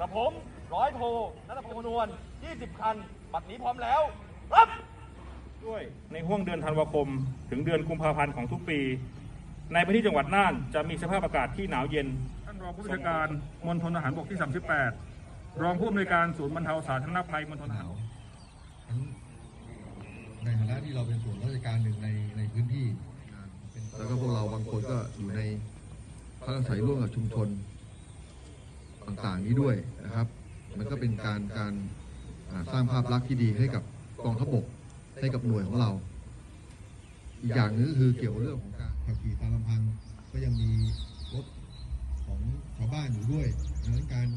กระผมร้อยโทนัทพงษ์นวล20 คัน บัตรนี้พร้อมแล้วรับ ด้วยในห่วงเดือนธันวาคม ถึงเดือนกุมภาพันธ์ของทุกปี ในพื้นที่จังหวัดน่านจะมีสภาพอากาศที่หนาวเย็น ท่านรองผู้บัญชาการมณฑลทหารบกที่ 38 รองผู้อำนวยการศูนย์บรรเทาสาธารณภัยมณฑลทหารทั้งในฐานะที่เราเป็นส่วนราชการหนึ่งในในพื้นที่ แล้วก็พวกเราบางคนก็อยู่ในพักอาศัยร่วมกับชุมชน ต่างๆนี้ด้วยนะครับ มันก็เป็นการการสร้างภาพลักษณ์ที่ดีให้กับกองทัพบกให้กับหน่วยของเรา อีกอย่างหนึงคือเกี่ยวกับเรื่องของการขับขี่ตามลำพังก็ยังมีรถของชาวบ้านอยู่ด้วยดังนั้นการ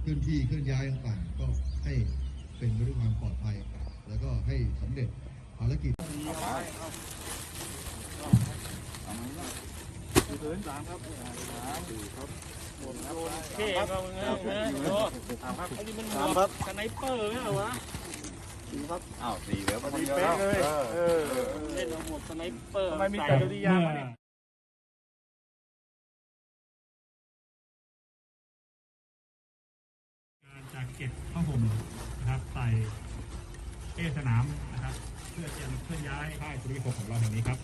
เคลื่อนที่เคลื่อนย้ายต่างๆก็ให้เป็นไปด้วยความปลอดภัย แล้วก็ให้สำเร็จภารกิจ เท่ก็มึงนะโอ้ไอ้นี่มันหมวกสไนเปอร์ไม่เหรอวะอ้าวสี่เหลือพอดีเลยเล่นเอาหมวกสไนเปอร์ทำไมมีแต่ดุริยางค์วะเนี่ยการจะเก็บผ้าห่มนะครับใส่เป้สนามนะครับ เพื่อเตรียมเคลื่อนย้ายค่ายสุริยภพของเราแห่งนี้ครับ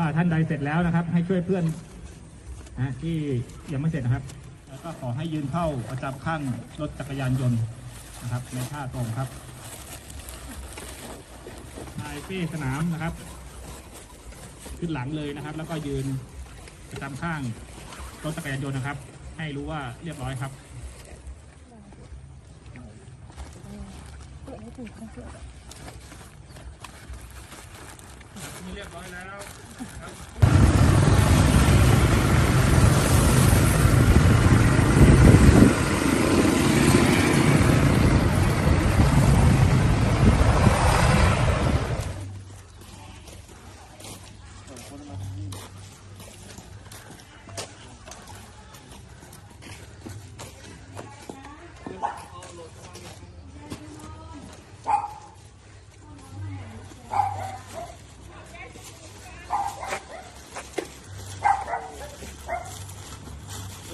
ถ้าท่านใดเสร็จแล้วนะครับ ให้ช่วยเพื่อนนะที่ยังไม่เสร็จนะครับ แล้วก็ขอให้ยืนเข้าประจำข้างรถจักรยานยนต์นะครับ ในท่าตรงครับนายเป้สนามนะครับ ขึ้นหลังเลยนะครับ แล้วก็ยืนประจำข้างรถจักรยานยนต์นะครับ ให้รู้ว่าเรียบร้อยครับ เรียบร้อยแล้ว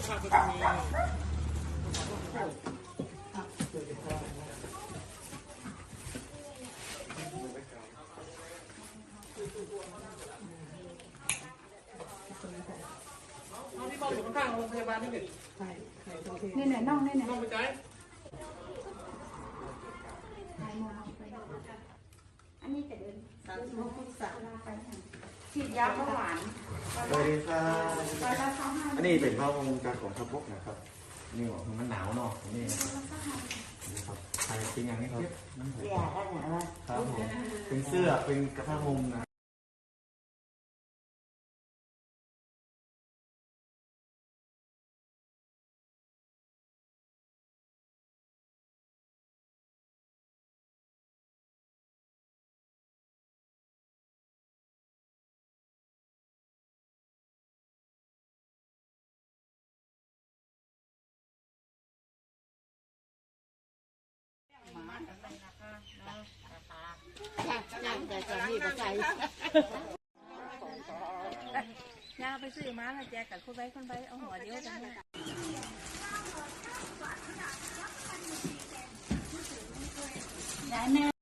ที่บ้านอยู่ข้างๆโรงพยาบาลนี่เด็กนี่ไหนน่องนี่ไหนต้องไปใจอันนี้แต่เดินสามสิบหกพฤษภาไปฉีดยาเบาหวาน สวัสดีครับไปแล้วเขาให้อันนี้เป็นข้อมูลการของทัพบกนะครับนี่บอกมันหนาวเนาะนี่นะครับนี่ครับใครเป็นอย่างนี้ครับ เสียได้ไหนวะครับผมเป็นเสื้อเป็นกระเพาห่มนะ ยาไปซื้อมาแล้วแจกกับคนใบคนใบเอาหัวเดียวกันนะ